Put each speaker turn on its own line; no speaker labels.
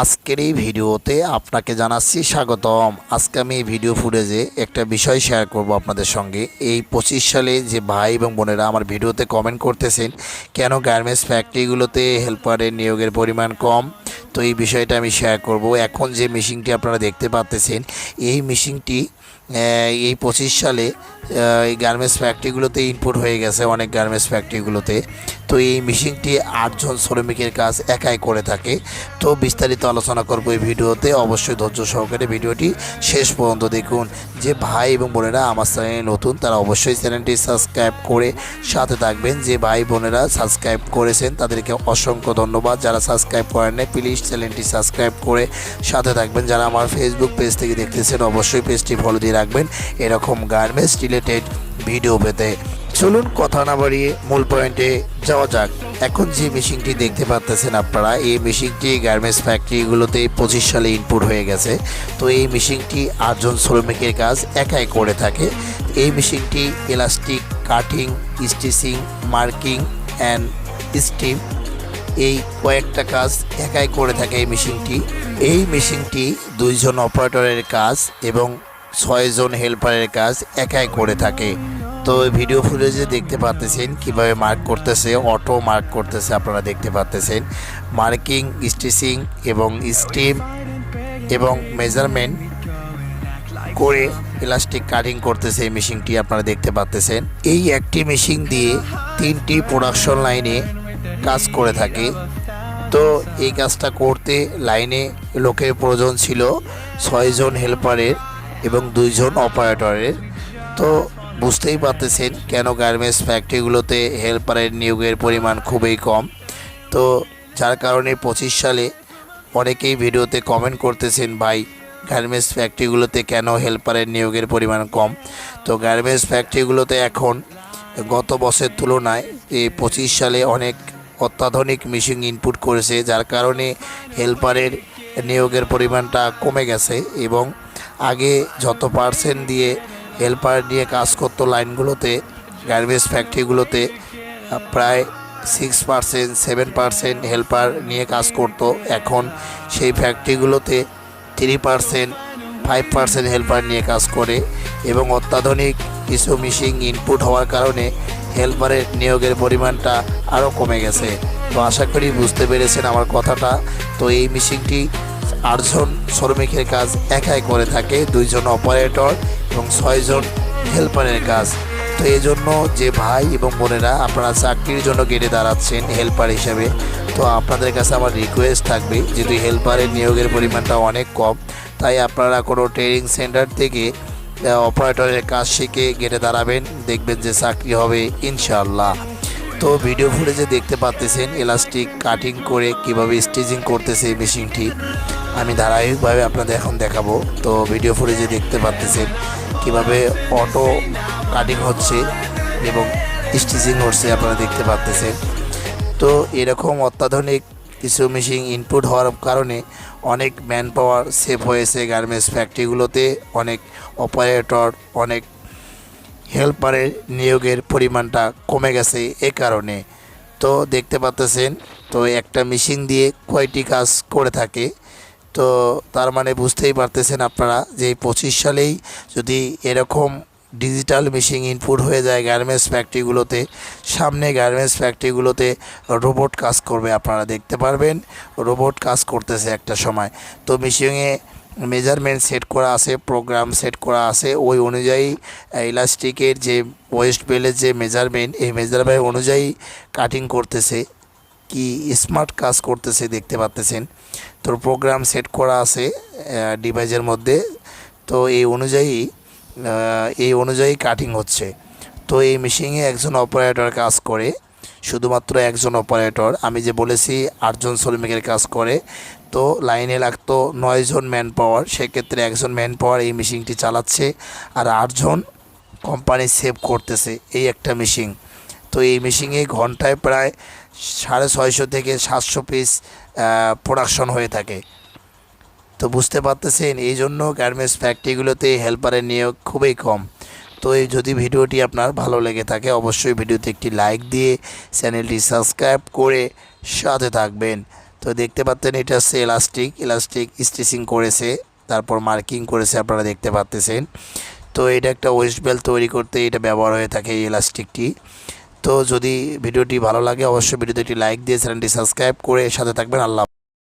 আজকের এই ভিডিওতে আপনাকে জানাচ্ছি স্বাগতম। আজকে আমি এই ভিডিও ফুটেজে একটা বিষয় শেয়ার করব আপনাদের সঙ্গে। এই পঁচিশ সালে যে ভাই এবং বোনেরা আমার ভিডিওতে কমেন্ট করতেছেন, কেন গার্মেন্টস ফ্যাক্টরিগুলোতে হেল্পারের নিয়োগের পরিমাণ কম? তো এই বিষয়টা আমি শেয়ার করব। এখন যে মেশিনটি আপনারা দেখতে পাচ্তেছেন এই মেশিনটি এই পঁচিশ সালে এই গার্মেন্টস ফ্যাক্টরিগুলোতে ইনপুট হয়ে গেছে, অনেক গার্মেন্টস ফ্যাক্টরিগুলোতে। তো এই মেশিনটি আটজন শ্রমিকের কাজ একাই করে থাকে। তো বিস্তারিত আলোচনা করব এই ভিডিওতে, অবশ্যই ধৈর্য সহকারে ভিডিওটি শেষ পর্যন্ত দেখুন। যে ভাই এবং বোনেরা আমার চ্যানেলে নতুন, তারা অবশ্যই চ্যানেলটি সাবস্ক্রাইব করে সাথে থাকবেন। যে ভাই বোনেরা সাবস্ক্রাইব করেছেন, তাদেরকে অসংখ্য ধন্যবাদ। যারা সাবস্ক্রাইব করেন নাই, প্লিজ চ্যানেলটি সাবস্ক্রাইব করে সাথে থাকবেন। যারা আমার ফেসবুক পেজ থেকে দেখতেছেন, অবশ্যই পেজটি ফলো দিয়ে রাখবেন এরকম গার্মেন্টস রিলেটেড ভিডিও পেতে। চলুন কথা না বাড়িয়ে মূল পয়েন্টে যাওয়া যাক। এখন যে মেশিনটি দেখতে পাচ্তেছেন আপনারা, এই মেশিনটি গার্মেন্টস ফ্যাক্টরিগুলোতে পঁচিশ সালে ইনপুট হয়ে গেছে। তো এই মেশিনটি আটজন শ্রমিকের কাজ একাই করে থাকে। এই মেশিনটি elastic cutting stitching marking and steam এই কয়েকটা কাজ একাই করে থাকে এই মেশিনটি এই মেশিনটি দুইজন অপারেটরের কাজ এবং ছয়জন হেল্পারের কাজ একাই করে থাকে। তো ভিডিও ফুটেজে দেখতে পাচ্তেছেন কীভাবে মার্ক করতেছে অটো মার্ক করতেছে আপনারা দেখতে পাচ্তেছেন মার্কিং স্টিচিং এবং স্টিম এবং মেজারমেন্ট করে প্লাস্টিক কাটিং করতেছে এই মেশিনটি আপনারা দেখতে পাচ্তেছেন এই একটি মেশিন দিয়ে তিনটি প্রোডাকশন লাইনে কাজ করে থাকে। তো এই কাজটা করতে লাইনে লোকের প্রয়োজন ছিল ছয়জন হেল্পারের এবং দুইজন অপারেটরের। তো বুঝতেই পারতেছেন কেন গার্মেন্টস ফ্যাক্টরিগুলোতে হেল্পারের নিয়োগের পরিমাণ খুবই কম। তো যার কারণে পঁচিশ সালে অনেকেই ভিডিওতে কমেন্ট করতেছেন, ভাই, গার্মেন্টস ফ্যাক্টরিগুলোতে কেন হেল্পারের নিয়োগের পরিমাণ কম? তো গার্মেন্টস ফ্যাক্টরিগুলোতে এখন গত বছরের তুলনায় এই পঁচিশ সালে অনেক অত্যাধুনিক মেশিন ইনপুট করেছে, যার কারণে হেল্পারের নিয়োগের পরিমাণটা কমে গেছে এবং আগে যত পার্সেন্ট দিয়ে হেল্পার নিয়ে কাজ করতো লাইনগুলোতে গার্মেন্টস ফ্যাক্টরিগুলোতে প্রায় six percent seven percent helper নিয়ে কাজ করতো। এখন সেই ফ্যাক্টরিগুলোতে three percent five percent helper নিয়ে কাজ করে এবং অত্যাধুনিক কিছু মিশিং ইনপুট হওয়ার কারণে হেল্পারের নিয়োগের পরিমাণটা আরও কমে গেছে। তো আশা করি বুঝতে পেরেছেন আমার কথাটা। তো এই মিশিংটি আটজন শ্রমিকের কাজ একাই করে থাকে, দুইজন অপারেটর এবং ছয়জন হেল্পারের কাজ। তো এই জন্য যে ভাই এবং বোনেরা আপনারা চাকরির জন্য গেড়ে দাঁড়াচ্ছেন হেল্পার হিসেবে, তো আপনাদের কাছে আমার রিকোয়েস্ট থাকবে, যেহেতু হেল্পারের নিয়োগের পরিমাণটা অনেক কম, তাই আপনারা কোনো ট্রেনিং সেন্টার থেকে অপারেটরের কাজ শিখে গেড়ে দাঁড়াবেন, দেখবেন যে চাকরি হবে ইনশাল্লাহ তো ভিডিও ফুটেজে দেখতে পাচ্তেছেন এলাস্টিক কাটিং করে কীভাবে স্টিচিং করতেছে মেশিনটি আমি ধারাবাহিকভাবে আপনাদের এখন দেখাবো। তো ভিডিও ফুটেজে দেখতে পাচ্তেছেন কীভাবে অটো কাটিং হচ্ছে এবং স্টিচিং হচ্ছে আপনারা দেখতে পাচ্তেছেন তো এরকম অত্যাধুনিক কিছু মেশিন ইনপুট হওয়ার কারণে অনেক ম্যান পাওয়ার সেভ হয়েছে গার্মেন্টস ফ্যাক্টরিগুলোতে অনেক অপারেটর অনেক হেল্পারের নিয়োগের পরিমাণটা কমে গেছে এ কারণে। তো দেখতে পাচ্তেছেন তো একটা মেশিন দিয়ে কয়টি কাজ করে থাকে? তো তার মানে বুঝতেই পারতেছেন আপনারা যে পঁচিশ সালেই যদি এরকম ডিজিটাল মেশিন ইনপুট হয়ে যায় গার্মেন্টস ফ্যাক্টরিগুলোতে, সামনে গার্মেন্টস ফ্যাক্টরিগুলোতে রোবট কাজ করবে আপনারা দেখতে পারবেন, রোবট কাজ করতেছে একটা সময়। তো মেশিনে মেজারমেন্ট সেট করা আছে, প্রোগ্রাম সেট করা আছে, ওই অনুযায়ী ইলাস্টিকের যে ওয়েস্ট বেলের যে মেজারমেন্ট, এই মেজারমেন্ট অনুযায়ী কাটিং করতেছে। কি স্মার্ট কাজ করতেছে দেখতে পাচ্তেছেন। তো প্রোগ্রাম সেট করা আছে ডিভাইসের মধ্যে। তো এই অনুযায়ী এই অনুযায়ী কাটিং হচ্ছে। তো এই মেশিনে একজন অপারেটর কাজ করে, শুধুমাত্র একজন অপারেটর আমি যে বলেছি, আটজন শ্রমিকের কাজ করে। তো লাইনে লাগতো নয়জন ম্যান পাওয়ার সেক্ষেত্রে একজন ম্যান পাওয়ার এই মেশিনটি চালাচ্ছে আর আটজন কোম্পানি সেভ করতেছে এই একটা মেশিন তো এই মেশিনে ঘন্টায় প্রায় সাড়ে ছয়শো থেকে সাতশো পিস প্রোডাকশন হয়ে থাকে। তো বুঝতে পারতেছেন, এই জন্য গার্মেন্টস ফ্যাক্টরিগুলোতে হেল্পারের নিয়োগ খুবই কম। তো এই যদি ভিডিওটি আপনার ভালো লেগে থাকে, অবশ্যই ভিডিওতে একটি লাইক দিয়ে চ্যানেলটি সাবস্ক্রাইব করে সাথে থাকবেন। তো দেখতে পাচ্ছেন, এটা হচ্ছে এলাস্টিক এলাস্টিক স্টিচিং করেছে, তারপর মার্কিং করেছে আপনারা দেখতে পাচ্তেছেন তো এটা একটা ওয়েস্ট বেল্ট তৈরি করতে এটা ব্যবহার হয়ে থাকে এই এলাস্টিকটি তো যদি ভিডিওটি ভালো লাগে, অবশ্যই ভিডিওতে একটি লাইক দিয়ে চ্যানেলটি সাবস্ক্রাইব করে সাথে থাকবেন। আল্লাহ